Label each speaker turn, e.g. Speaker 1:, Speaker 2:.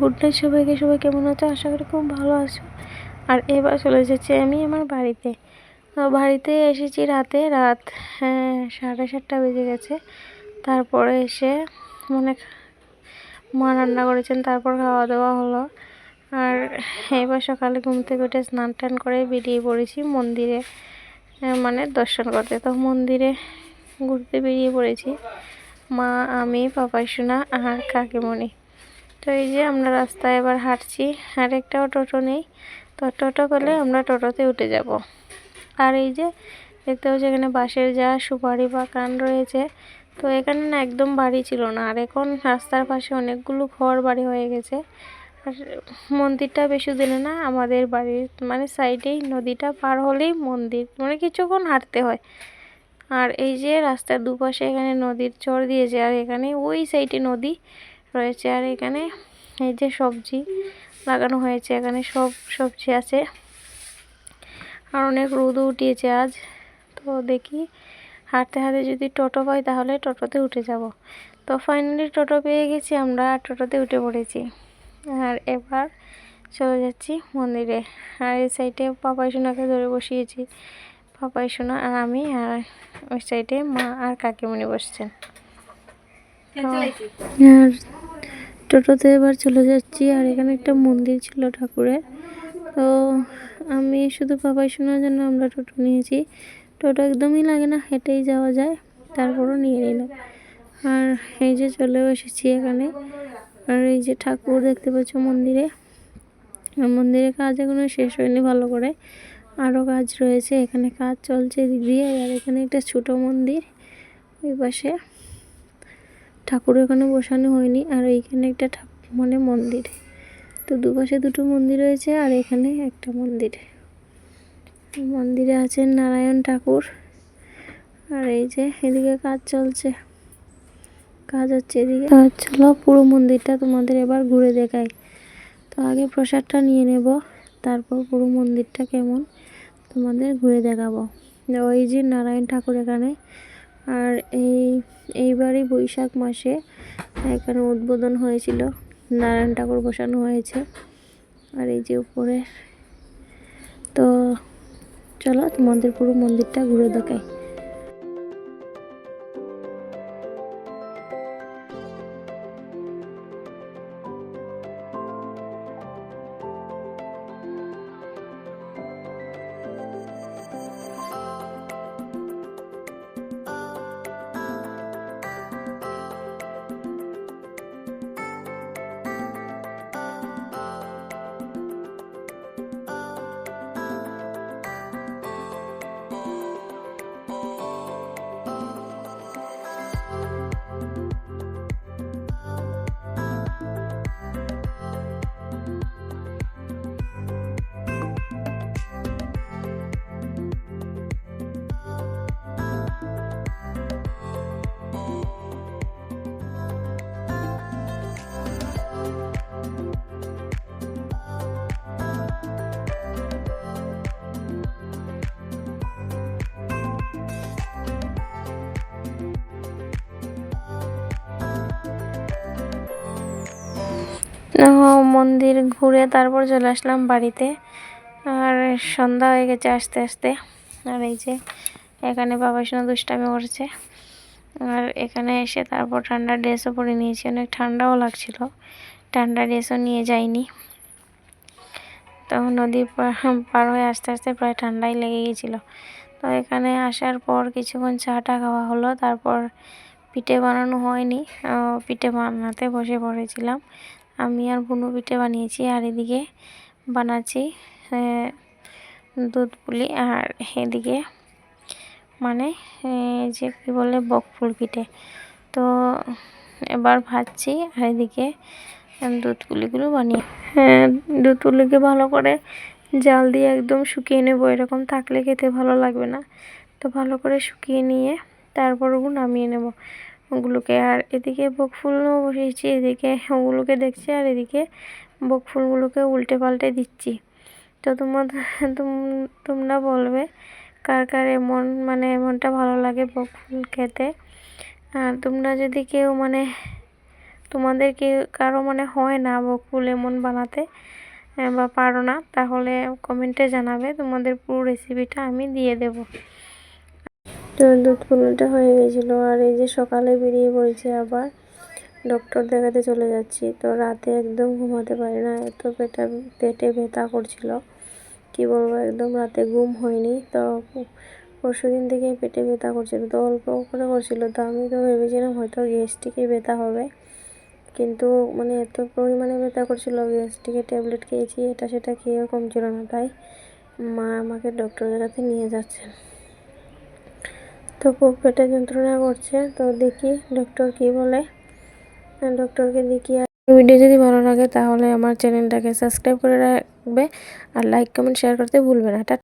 Speaker 1: Good night সবাইকে। সবাই কেমন আছো? আশা করি খুব ভালো আছো। আর এবার চলে যাচ্ছি আমি আমার বাড়িতে। বাড়িতে এসেছি রাতে। রাত হ্যাঁ সাড়ে সাতটা বেজে গেছে। তারপরে এসে মানে মা রান্না করেছেন, তারপর খাওয়া দাওয়া হলো। আর এবার সকালে ঘুম থেকে উঠে স্নান টান করে বেরিয়ে পড়েছি মন্দিরে। মানে দর্শন করতে। তো মন্দিরে ঘুরতে বেরিয়ে পড়েছি। মা, আমি, পাপাই, সোনা আর কাকিমণি। তো এই যে আমরা রাস্তায় এবার হাঁটছি, আর একটাও টোটো নেই। তো টোটো পেলে আমরা টোটোতে উঠে যাব। আর এই যে দেখতে পাচ্ছি এখানে বাঁশের যা সুপারি বাগান রয়েছে, তো এখানে না একদম বাড়ি ছিল না। আর এখন রাস্তার পাশে অনেকগুলো ঘর বাড়ি হয়ে গেছে। আর মন্দিরটা বেশি দিনে না, আমাদের বাড়ির মানে সাইডেই নদীটা পার হলেই মন্দির মানে কিছুক্ষণ হাঁটতে হয়। আর এই যে রাস্তার দুপাশে এখানে নদীর চর দিয়েছে, আর এখানে ওই সাইডে নদী। রয়েছে আর এখানে এই যে সবজি লাগানো হয়েছে এখানে সব সবজি আছে। আর অনেক রোদও উঠিয়েছে আজ। তো দেখি হাঁটতে হাঁটতে যদি টোটো পাই তাহলে টোটোতে উঠে যাব। তো ফাইনালি টোটো পেয়ে গেছি আমরা আর টোটোতে উঠে পড়েছি। আর এবার চলে যাচ্ছি মন্দিরে। আর এই সাইডে পাপাই সোনাকে ধরে বসিয়েছি। পাপাই সোনা আর আমি আর ওই সাইডে মা আর কাকিমণি বসছেন। আর টোটোতে এবার চলে যাচ্ছি আর এখানে একটা মন্দির ছিল ঠাকুরের তো আমি শুধু পাপাই শোনার জন্য আমরা টোটো নিয়েছি। টোটো একদমই লাগে না, হেঁটেই যাওয়া যায়, তারপরও নিয়ে নিলাম। আর এই যে চলে এসেছি এখানে। আর এই যে ঠাকুর দেখতে পাচ্ছ মন্দিরে। মন্দিরের কাজ এখনও শেষ হয়নি ভালো করে। আরও কাজ রয়েছে, এখানে কাজ চলছে দিয়ে আর এখানে একটা ছোটো মন্দির ওই পাশে। ঠাকুর এখানে বসানো হয়নি, আর এইখানে একটা মানে মন্দির। তো দুপাশে দুটো মন্দির রয়েছে, আর এখানে একটা মন্দির। মন্দিরে আছেন নারায়ণ ঠাকুর। আর এই যে এদিকে কাজ চলছে। কাজ হচ্ছে এদিকে। কাজ চলো পুরো মন্দিরটা তোমাদের এবার ঘুরে দেখাই। তো আগে প্রসাদটা নিয়ে নেব, তারপর পুরো মন্দিরটা কেমন তোমাদের ঘুরে দেখাবো। ওই যে নারায়ণ ঠাকুর এখানে। আর এই, এইবারই বৈশাখ মাসে এখানে উদ্বোধন হয়েছিল, নারায়ণ ঠাকুর বসানো হয়েছে, আর এই যে উপরে। তো চলো তোমাদের পুরো মন্দিরটা ঘুরে দেখাই। মন্দির ঘুরে তারপর চলে আসলাম বাড়িতে। আর সন্ধ্যা হয়ে গেছে আস্তে আস্তে। আর এই যে, এখানে বাবা সোনা দুষ্টামি করছে। আর এখানে এসে তারপর ঠান্ডা ড্রেসও পরে নিয়েছি। অনেক ঠান্ডাও লাগছিল। ঠান্ডা ড্রেসও নিয়ে যাইনি। তো নদী পার হয়ে আস্তে আস্তে প্রায় ঠান্ডাই লেগে গেছিল। তো এখানে আসার পর কিছুক্ষণ চাটা খাওয়া হলো। তারপর পিঠে বানানো হয়নি। পিঠে বানাতে বসে পড়েছিলাম। আমি আর বুনু পিঠে বানিয়েছি, আর এদিকে বানাচ্ছি দুধ পুলি, আর এদিকে মানে যে কী বলে বকফুল পিঠে। তো এবার ভাজছি, আর এদিকে দুধ পুলিগুলো বানিয়ে হ্যাঁ দুধ পুলিকে ভালো করে জাল দিয়ে একদম শুকিয়ে নেব, এরকম থাকলে খেতে ভালো লাগবে না। তো ভালো করে শুকিয়ে নিয়ে তারপর নামিয়ে নেব। ওগুলোকে আর এদিকে বকফুলও বসিয়েছি, এদিকে ওগুলোকে দেখছি আর এদিকে বক ফুলগুলোকে উল্টে পাল্টে দিচ্ছি। তো তোমাদের তোম- তোমরা বলবে কার কার এমন মানে এমনটা ভালো লাগে বক ফুল খেতে। আর তোমরা যদি কেউ মানে তোমাদের তোমাদেরকে কারও মানে হয় না বক ফুল এমন বানাতে বা পারো না, তাহলে কমেন্টে জানাবে, তোমাদের পুরো রেসিপিটা আমি দিয়ে দেব। তো দুধ পুলিটা হয়ে গেছিল। আর এই যে সকালে বেরিয়ে পড়েছি আবার ডক্টর দেখাতে চলে যাচ্ছি। তো রাতে একদম ঘুমাতে পারি না, এত পেটা, পেটে ব্যথা করছিল। কি বলব, একদম রাতে ঘুম হয়নি। তো পরশু দিন থেকে পেটে ব্যথা করছিল। তো অল্প করে করছিল। তো আমি তো ভেবেছিলাম হয়তো গ্যাস্ট্রিকে ব্যথা হবে। কিন্তু মানে এত পরিমাণে ব্যথা করছিল, গ্যাস্ট্রিকের ট্যাবলেট খেয়েছি, এটা সেটা খেয়েও কমছিল না। তাই মা আমাকে ডক্টরের কাছে নিয়ে যাচ্ছেন। তো খুব পেটে যন্ত্রণা করছে। তো দেখি ডক্টর কি বলে। ডক্টরকে দেখি আর ভিডিও যদি ভালো লাগে তাহলে আমার চ্যানেলটাকে সাবস্ক্রাইব করে রাখবে। আর লাইক কমেন্ট শেয়ার করতে ভুলবে না।